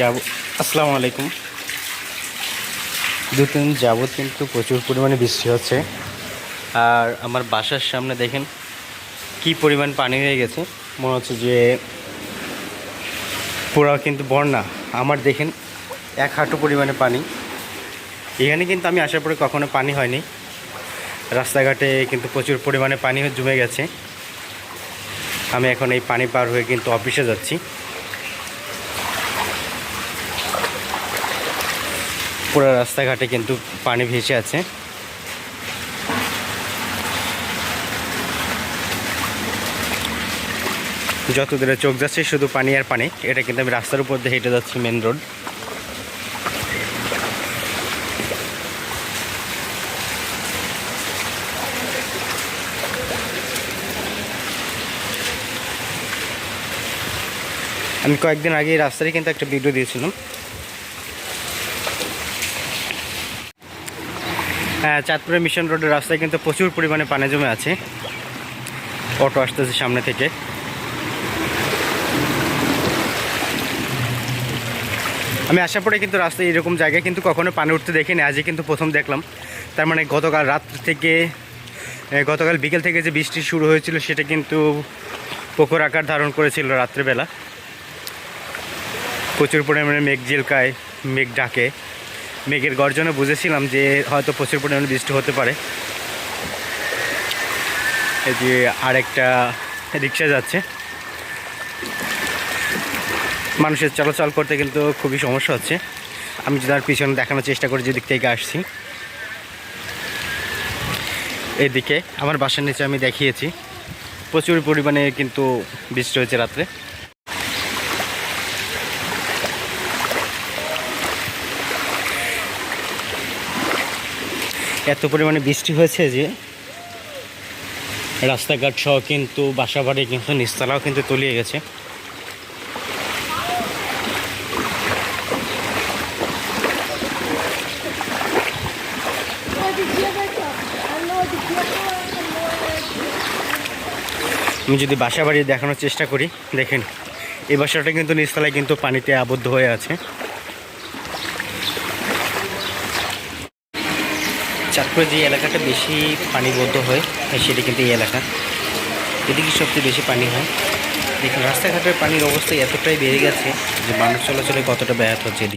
যাব। আসসালামু আলাইকুম। দু তিন যাবৎ কিন্তু প্রচুর পরিমাণে বৃষ্টি হচ্ছে। আর আমার বাসার সামনে দেখেন কি পরিমাণ পানি হয়ে গেছে। মনে হচ্ছে যে পুরো কিন্তু বন্যা। আমার দেখেন এক হাঁটু পরিমাণে পানি। এখানে কিন্তু আমি আসার পরে কখনো পানি হয়নি। রাস্তাঘাটে কিন্তু প্রচুর পরিমাণে পানি জমে গেছে। আমি এখন এই পানি পার হয়ে কিন্তু অফিসে যাচ্ছি। পুরো রাস্তাঘাটে কিন্তু পানি ভেসে আছে। যত দূরে চোখ যাচ্ছে, শুধু পানি আর পানি। এটা কিন্তু আমি রাস্তার উপর দিয়ে হেঁটে যাচ্ছি মেন রোড আমি কয়েকদিন আগে রাস্তায় কিন্তু একটা ভিডিও দিয়েছিলাম। হ্যাঁ চাঁদপুরের মিশন রোডের রাস্তায় কিন্তু প্রচুর পরিমাণে পানি জমে আছে। অটো আসতেছে সামনে থেকে। আমি আসার পরে কিন্তু রাস্তায় এরকম জায়গায় কিন্তু কখনো পানি উঠতে দেখিনি, আজই কিন্তু প্রথম দেখলাম। তার মানে গতকাল রাত থেকে গতকাল বিকেল থেকে যে বৃষ্টি শুরু হয়েছিল, সেটা কিন্তু পুকুর আকার ধারণ করেছিল রাত্রেবেলা। প্রচুর পরিমাণে মেঘ জিলকায় মেঘ ডাকে। মেঘের গর্জনে বুঝেছিলাম যে হয়তো প্রচুর পরিমাণে বৃষ্টি হতে পারে। এই যে আরেকটা রিক্সা যাচ্ছে। মানুষের চলাচল করতে কিন্তু খুবই সমস্যা হচ্ছে। আমি যদি আর পিছনে দেখানোর চেষ্টা করি যেদিক থেকে আসছি। এদিকে আমার বাসার নিচে আমি দেখিয়েছি, প্রচুর পরিমাণে কিন্তু বৃষ্টি হয়েছে রাত্রে। এত পরিমাণে বৃষ্টি হয়েছে যে রাস্তাঘাট সহ কিন্তু বাসা বাড়ি কিন্তু নিচতলাও কিন্তু তলিয়ে গেছে। আমি যদি বাসা বাড়ি দেখানোর চেষ্টা করি, দেখেন, এই বাসাটা কিন্তু নিচতলায় কিন্তু পানিতে আবদ্ধ হয়ে আছে। চাঁদপুরে যে এলাকাটা বেশি পানিবদ্ধ হয় সেটি কিন্তু এই এলাকা। এদিকে সবচেয়ে বেশি পানি হয়? দেখুন, রাস্তাঘাটের পানির অবস্থা এতটাই বেড়ে গেছে যে মানুষ চলাচলে কতটা ব্যাহত হচ্ছে এদিকে।